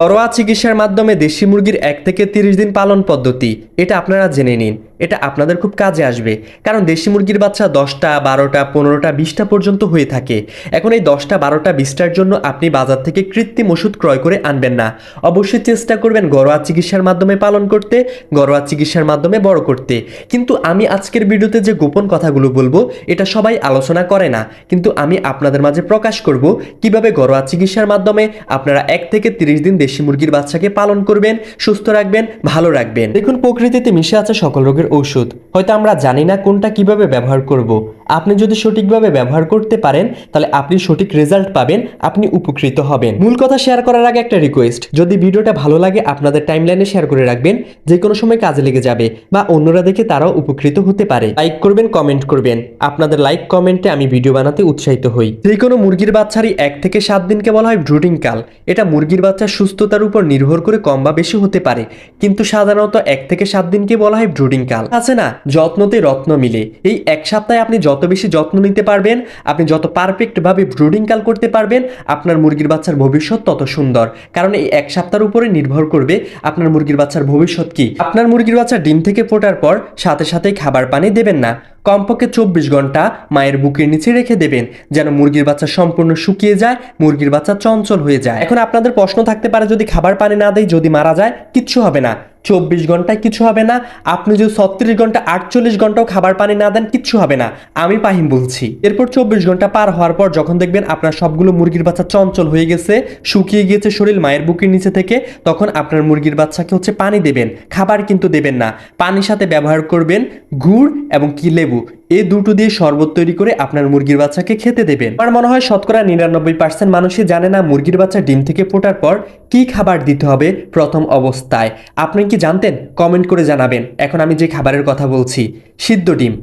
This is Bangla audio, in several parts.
ঘরোয়া চিকিৎসার মাধ্যমে দেশি মুরগির এক থেকে তিরিশ দিন পালন পদ্ধতি, এটা আপনারা জেনে নিন। এটা আপনাদের খুব কাজে আসবে। কারণ দেশি মুরগির বাচ্চা দশটা, বারোটা, পনেরোটা, বিশটা পর্যন্ত হয়ে থাকে। এখন এই দশটা, বারোটা, বিশটার জন্য আপনি বাজার থেকে কৃত্রিম ওষুধ ক্রয় করে আনবেন না। অবশ্যই চেষ্টা করবেন ঘরোয়া চিকিৎসার মাধ্যমে পালন করতে, ঘরোয়া চিকিৎসার মাধ্যমে বড় করতে। কিন্তু আমি আজকের ভিডিওতে যে গোপন কথাগুলো বলব, এটা সবাই আলোচনা করে না। কিন্তু আমি আপনাদের মাঝে প্রকাশ করব কীভাবে ঘরোয়া চিকিৎসার মাধ্যমে আপনারা এক থেকে তিরিশ দিন দেশি মুরগির বাচ্চাকে পালন করবেন, সুস্থ রাখবেন, ভালো রাখবেন। দেখুন, প্রকৃতিতে মিশে আছে সকল রোগের ঔষধ। হয়তো আমরা জানি না কোনটা কীভাবে ব্যবহার করব। আপনি যদি সঠিকভাবে ব্যবহার করতে পারেন, তাহলে আপনি সঠিক রেজাল্ট পাবেন, আপনি উপকৃত হবেন। মূল কথা শেয়ার করার আগে একটা রিকোয়েস্ট যদি ভিডিওটা ভালো লাগে, আপনাদের টাইমলাইনে শেয়ার করে রাখবেন যে কোনো সময় কাজে লেগে যাবে, বা অন্যরা দেখে তারাও উপকৃত হতে পারে। লাইক করবেন কমেন্ট করবেন। আপনাদের লাইক কমেন্টে আমি ভিডিও বানাতে উৎসাহিত হই। যে কোনো মুরগির বাচ্চারই এক থেকে সাত দিনকে বলা হয় ব্রুডিং কাল। এটা মুরগির বাচ্চার সুস্থতার উপর নির্ভর করে কম বা বেশি হতে পারে। কিন্তু সাধারণত এক থেকে সাত দিনকে বলা হয় ব্রুডিং কাল। আছে না? যত্নতে রত্ন মিলে। এই এক সপ্তাহে আপনি যত বেশি যত্ন নিতে পারবেন, আপনি যত পারফেক্টভাবে ব্রুডিং কাল করতে পারবেন, আপনার মুরগির বাচ্চার ভবিষ্যৎ তত সুন্দর। কারণ এই এক সপ্তাহের উপরে নির্ভর করবে আপনার মুরগির বাচ্চার ভবিষ্যৎ কি। আপনার মুরগির বাচ্চা ডিম থেকে ফোটার পর সাথে সাথে খাবার পানি দেবেন না। কমপক্ষে চব্বিশ ঘণ্টা মায়ের বুকের নিচে রেখে দেবেন, যেন মুরগির বাচ্চা সম্পূর্ণ শুকিয়ে যায়, মুরগির বাচ্চা চঞ্চল হয়ে যায়। এখন আপনাদের প্রশ্ন থাকতে পারে, যদি খাবার পানি না দেয়, যদি মারা যায়, কিচ্ছু হবে না। চব্বিশ ঘন্টায় কিছু হবে না। আপনি যদি ছত্রিশ ঘণ্টা, আটচল্লিশ ঘন্টাও খাবার পানি না দেন, কিচ্ছু হবে না। আমি পাহিম বলছি। এরপর চব্বিশ ঘণ্টা পার হওয়ার পর যখন দেখবেন আপনার সবগুলো মুরগির বাচ্চা চঞ্চল হয়ে গেছে, শুকিয়ে গিয়েছে শরীর মায়ের বুকের নিচে থেকে, তখন আপনার মুরগির বাচ্চাকে হচ্ছে পানি দেবেন। খাবার কিন্তু দেবেন না। পানির সাথে ব্যবহার করবেন গুড় এবং কি লেবু। এই দুটো দিয়ে শরবত তৈরি করে আপনার মুরগির বাচ্চাকে খেতে দেবেন। আমার মনে হয় শতকরা নিরানব্বই পার্সেন্ট মানুষই জানে না মুরগির বাচ্চা ডিম থেকে ফোটার পর কি খাবার দিতে হবে প্রথম অবস্থায়। আপনি কি জানতেন? কমেন্ট করে জানাবেন। এখন আমি যে খাবারের কথা বলছি, সিদ্ধ ডিম।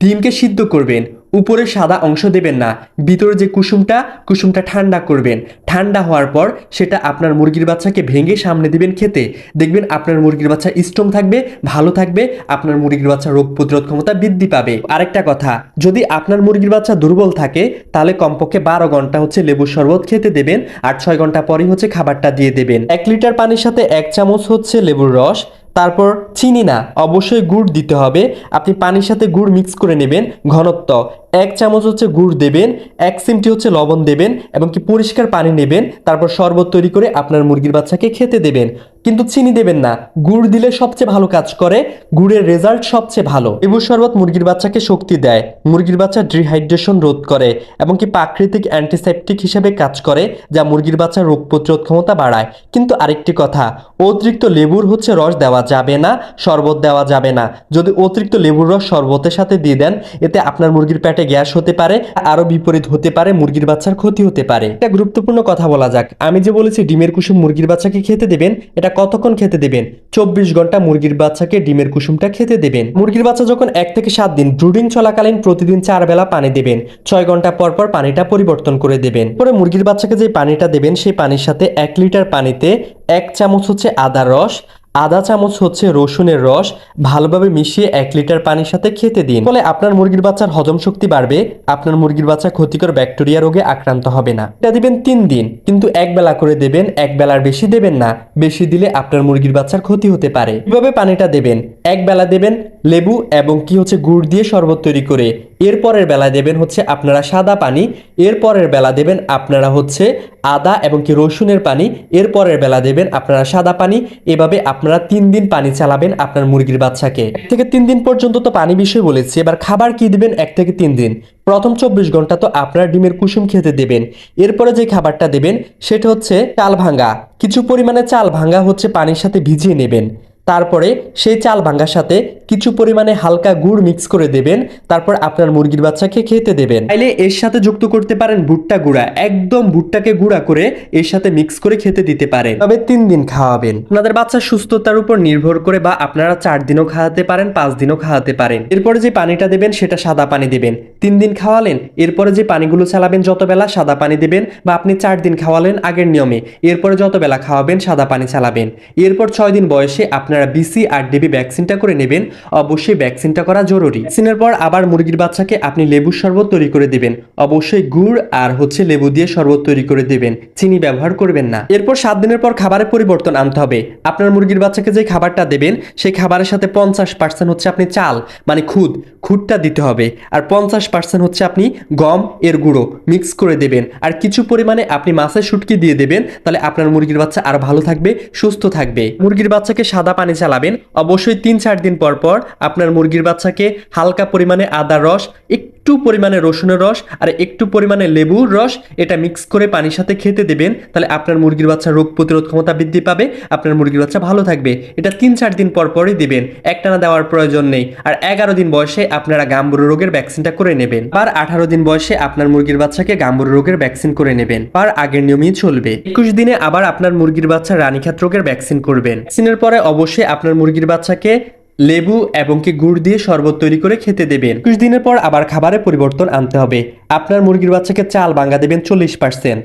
ডিমকে সিদ্ধ করবেন। উপরে সাদা অংশ দেবেন না, ভিতরে যে কুসুমটা কুসুমটা ঠান্ডা করবেন। ঠান্ডা হওয়ার পর সেটা আপনার মুরগির বাচ্চাকে ভেঙে সামনে দিবেন খেতে। দেখবেন আপনার মুরগির বাচ্চা স্ট্রং থাকবে, ভালো থাকবে, আপনার মুরগির বাচ্চা রোগ প্রতিরোধ ক্ষমতা বৃদ্ধি পাবে। আরেকটা কথা, যদি আপনার মুরগির বাচ্চা দুর্বল থাকে, তাহলে কমপক্ষে বারো ঘণ্টা হচ্ছে লেবুর শরবত খেতে দেবেন আর ছয় ঘণ্টা পরেই হচ্ছে খাবারটা দিয়ে দেবেন। এক লিটার পানির সাথে এক চামচ হচ্ছে লেবুর রস তারপর চিনি না, অবশ্যই গুড় দিতে হবে। আপনি পানির সাথে গুড় মিক্স করে নেবেন, ঘনত্ব। এক চামচ হচ্ছে গুড় দেবেন, এক সিমটি হচ্ছে লবণ দেবেন এবং কি পরিষ্কার পানি নেবেন, তারপর শরবত তৈরি করে আপনার মুরগির বাচ্চাকে খেতে দেবেন। কিন্তু চিনি দেবেন না। গুড় দিলে সবচেয়ে ভালো কাজ করে, গুড়ের রেজাল্ট সবচেয়ে ভালো। লেবুর শরবত মুরগির বাচ্চাকে শক্তি দেয়, মুরগির বাচ্চা ডিহাইড্রেশন রোধ করে এবং কি প্রাকৃতিক অ্যান্টিসেপটিক হিসেবে কাজ করে, যা মুরগির বাচ্চার রোগ প্রতিরোধ ক্ষমতা বাড়ায়। কিন্তু আরেকটি কথা, অতিরিক্ত লেবুর হচ্ছে রস দেওয়া যাবে না, শরবত দেওয়া যাবে না। যদি অতিরিক্ত লেবুর রস শরবতের সাথে দিয়ে দেন, এতে আপনার মুরগির পেটে গ্যাস হতে পারে আরও বিপরীত হতে পারে, মুরগির বাচ্চার ক্ষতি হতে পারে। একটা গুরুত্বপূর্ণ কথা বলা যাক। আমি যে বলেছি, ডিমের কুসুম মুরগির বাচ্চাকে খেতে দেবেন, এটা কতক্ষণ খেতে দেবেন? চব্বিশ ঘণ্টা মুরগির বাচ্চাকে ডিমের কুসুমটা খেতে দেবেন। মুরগির বাচ্চা যখন এক থেকে সাত দিন ব্রুডিং চলাকালীন প্রতিদিন চার বেলা পানি দেবেন। ছয় ঘণ্টা পর পর পানিটা পরিবর্তন করে দেবেন। পরে মুরগির বাচ্চাকে যে পানিটা দেবেন, সেই পানির সাথে এক লিটার পানিতে এক চামচ হচ্ছে আদার রস আধা চামচ হচ্ছে রসুনের রস, ভালোভাবে মিশিয়ে এক লিটার পানির সাথে খেতে দিন। ফলে আপনার মুরগির বাচ্চার হজম শক্তি বাড়বে, আপনার মুরগির বাচ্চা ক্ষতিকর ব্যাকটেরিয়া রোগে আক্রান্ত হবে না। এটা দিবেন তিন দিন, কিন্তু এক বেলা করে দেবেন, এক বেলার বেশি দেবেন না। বেশি দিলে আপনার মুরগির বাচ্চার ক্ষতি হতে পারে। কীভাবে পানিটা দেবেন? এক বেলা দেবেন লেবু এবং কি হচ্ছে গুড় দিয়ে শরবত তৈরি করে। এর পরের বেলা দেবেন হচ্ছে আপনারা সাদা পানি এর পরের বেলা দেবেন আপনারা হচ্ছে আদা এবং কি রসুনের পানি এর পরের বেলা দেবেন আপনারা সাদা পানি, এভাবে আপনারা তিন দিন পানি চালাবেন আপনার মুরগির বাচ্চাকে। এক থেকে তিন দিন পর্যন্ত তো পানি বিষয় বলেছি, এবার খাবার কি দিবেন এক থেকে তিন দিন? প্রথম চব্বিশ ঘণ্টা তো আপনারা ডিমের কুসুম খেতে দেবেন। এরপরে যে খাবারটা দেবেন, সেটা হচ্ছে চাল ভাঙ্গা। কিছু পরিমাণে চাল ভাঙ্গা হচ্ছে পানির সাথে ভিজিয়ে নেবেন। তারপরে সেই চাল ভাঙ্গার সাথে কিছু পরিমাণে হালকা গুড় মিক্স করে দেবেন, তারপর আপনার মুরগির বাচ্চাকে খেতে দেবেন। চাইলে এর সাথে যুক্ত করতে পারেন ভুট্টা গুঁড়া, একদম ভুট্টাকে গুঁড়া করে এর সাথে মিক্স করে খেতে দিতে পারেন। তবে তিন দিন খাওয়াবেন। আপনাদের বাচ্চার সুস্থতার উপর নির্ভর করে বা আপনারা চার দিনও খাওয়াতে পারেন, পাঁচ দিনও খাওয়াতে পারেন। এরপরে যে পানিটা দেবেন, সেটা সাদা পানি দেবেন। তিন দিন খাওয়ালেন, এরপরে যে পানিগুলো চালাবেন যত বেলা সাদা পানি দেবেন বা আপনি চার দিন খাওয়ালেন আগের নিয়মে, এরপরে যত বেলা খাওয়াবেন, সাদা পানি চালাবেন। এরপর ছয় দিন বয়সে আপনার আপনারা বিসি আর ডিবি ভ্যাকসিনটা করে নেবেন, অবশ্যই ভ্যাকসিনটা করা জরুরি। ভ্যাকসিনের পর আবার মুরগির বাচ্চাকে আপনি লেবুর শরবত তৈরি করে দেবেন। অবশ্যই গুড় আর হচ্ছে লেবু দিয়ে শরবত তৈরি করে দেবেন। চিনি ব্যবহার করবেন না। এরপর সাত দিনের পর খাবারের পরিবর্তন আনতে হবে। আপনার মুরগির বাচ্চাকে যে খাবারটা দেবেন, সেই খাবারের সাথে পঞ্চাশ পার্সেন্ট হচ্ছে আপনি চাল মানে খুদ, খুদটা দিতে হবে। আর পঞ্চাশ পার্সেন্ট হচ্ছে আপনি গম, এর গুঁড়ো মিক্স করে দেবেন। আর কিছু পরিমাণে আপনি মাছের শুটকি দিয়ে দেবেন, তাহলে আপনার মুরগির বাচ্চা আরও ভালো থাকবে, সুস্থ থাকবে। মুরগির বাচ্চাকে সাদা চালাবেন। অবশ্যই তিন চার দিন পর পর আপনার মুরগির বাচ্চাকে হালকা পরিমাণে আদার রস, একটু পরিমাণে রসুনের রস আর একটু পরিমাণে লেবুর রস, এটা মিক্স করে পানির সাথে খেতে দেবেন, তাহলে আপনার মুরগির বাচ্চা রোগ প্রতিরোধ ক্ষমতা বৃদ্ধি পাবে, আপনার মুরগির বাচ্চা ভালো থাকবে। এটা তিন চার দিন পর পরই দিবেন, একটানা দেওয়ার প্রয়োজন নেই। আর এগারো দিন বয়সে আপনারা গাম্বুরু রোগের ভ্যাকসিনটা করে নেবেন। আর আঠারো দিন বয়সে আপনার মুরগির বাচ্চাকে গাম্বুরু রোগের ভ্যাকসিন করে নেবেন। আর আগের নিয়মেই চলবে। একুশ দিনে আবার আপনার মুরগির বাচ্চা রানীক্ষেত রোগের ভ্যাকসিন করবেন। ভ্যাকসিনের পরে অবশ্যই আপনার মুরগির বাচ্চাকে লেবু এবং কি গুড় দিয়ে শরবত তৈরি করে খেতে দেবেন। একুশ দিনের পর আবার খাবারে পরিবর্তন আনতে হবে। আপনার মুরগির বাচ্চাকে চাল বাঙ্গা দেবেন চল্লিশ পার্সেন্ট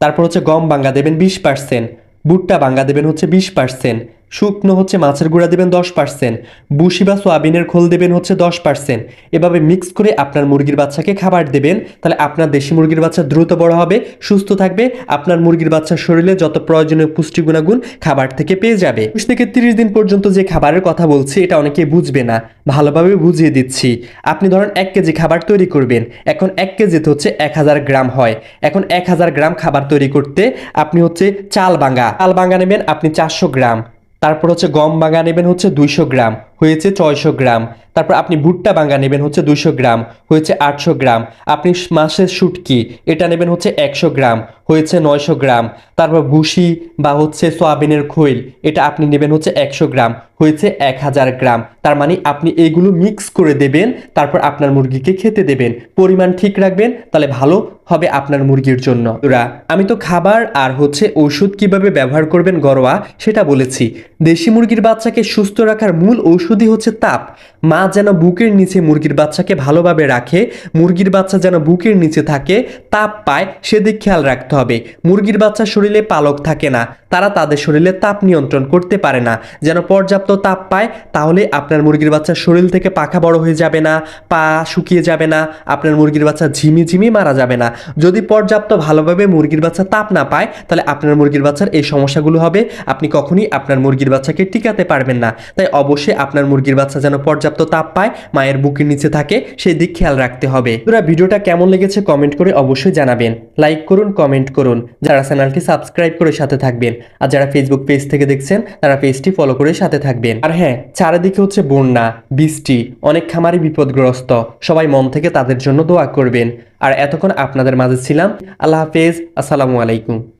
তারপর হচ্ছে গম বাঙ্গা দেবেন বিশ পার্সেন্ট ভুট্টা বাঙ্গা দেবেন হচ্ছে বিশ পার্সেন্ট শুকনো হচ্ছে মাছের গুঁড়া দেবেন দশ পার্সেন্ট বুসি বা সোয়াবিনের খোল দেবেন হচ্ছে দশ পার্সেন্ট এভাবে মিক্স করে আপনার মুরগির বাচ্চাকে খাবার দেবেন, তাহলে আপনার দেশি মুরগির বাচ্চা দ্রুত বড় হবে, সুস্থ থাকবে, আপনার মুরগির বাচ্চার শরীরে যত প্রয়োজনীয় পুষ্টি গুণাগুণ খাবার থেকে পেয়ে যাবে। বিশ থেকে তিরিশ দিন পর্যন্ত যে খাবারের কথা বলছি, এটা অনেকে বুঝবে না, ভালোভাবে বুঝিয়ে দিচ্ছি। আপনি ধরেন এক কেজি খাবার তৈরি করবেন, এখন এক কেজিতে হচ্ছে এক হাজার গ্রাম হয়। এখন এক হাজার গ্রাম খাবার তৈরি করতে আপনি হচ্ছে চাল বাঙ্গা চাল বাঙ্গা নেবেন আপনি চারশো গ্রাম। তারপর হচ্ছে গম বাঙ্গা নেবেন হচ্ছে দুইশো গ্রাম, হয়েছে ছয়শো গ্রাম। তারপর আপনি ভুট্টা বাঙ্গা নেবেন হচ্ছে দুশো গ্রাম, হয়েছে আটশো গ্রাম। আপনি মাসের শুটকি, এটা নেবেন হচ্ছে একশো গ্রাম, হয়েছে নয়শো গ্রাম। তারপর ভুসি বা হচ্ছে সোয়াবিনের খৈল, এটা আপনি নেবেন হচ্ছে একশো গ্রাম, হয়েছে এক হাজার গ্রাম। তার মানে আপনি এগুলো মিক্স করে দেবেন, তারপর আপনার মুরগিকে খেতে দেবেন। পরিমাণ ঠিক রাখবেন, তাহলে ভালো হবে আপনার মুরগির জন্য। ওরা, আমি তো খাবার আর হচ্ছে ওষুধ কীভাবে ব্যবহার করবেন ঘরোয়া, সেটা বলেছি। দেশি মুরগির বাচ্চাকে সুস্থ রাখার মূল ঔষধই হচ্ছে তাপ। মা যেন বুকের নিচে মুরগির বাচ্চাকে ভালোভাবে রাখে, মুরগির বাচ্চা যেন বুকের নিচে থাকে, তাপ পায়, সেদিক খেয়াল রাখতে হবে। মুরগির বাচ্চা শরীরে পালক থাকে না, তারা তাদের শরীরে তাপ নিয়ন্ত্রণ করতে পারে না। যেন পর্যাপ্ত তাপ পায়, তাহলে আপনার মুরগির বাচ্চার শরীর থেকে পাখা বড় হয়ে যাবে না, পা শুকিয়ে যাবে না, আপনার মুরগির বাচ্চা ঝিমি ঝিমি মারা যাবে না। যদি পর্যাপ্ত ভালোভাবে মুরগির বাচ্চা তাপ না পায়, তাহলে আপনার মুরগির বাচ্চার এই সমস্যাগুলো হবে। আপনি কখনোই আপনার মুরগির বাচ্চাকে টিকাতে পারবেন না। তাই অবশ্যই আপনার মুরগির বাচ্চা যেন পর্যাপ্ত তাপ পায়, মায়ের বুকের নিচে থাকে, সেই দিক খেয়াল রাখতে হবে। তোরা ভিডিওটা কেমন লেগেছে কমেন্ট করে অবশ্যই জানাবেন। লাইক করুন, কমেন্ট করুন। যারা চ্যানেলটি সাবস্ক্রাইব করে সাথে থাকবেন, আর যারা ফেসবুক পেজ থেকে দেখছেন, তারা পেজটি ফলো করে সাথে থাকবেন। আর হ্যাঁ চারিদিকে হচ্ছে বন্যা, বৃষ্টি, অনেক খামারি বিপদগ্রস্ত, সবাই মন থেকে তাদের জন্য দোয়া করবেন। আর এতক্ষণ আপনাদের মাঝে ছিলাম। আল্লাহ হাফেজ। আসসালামু আলাইকুম।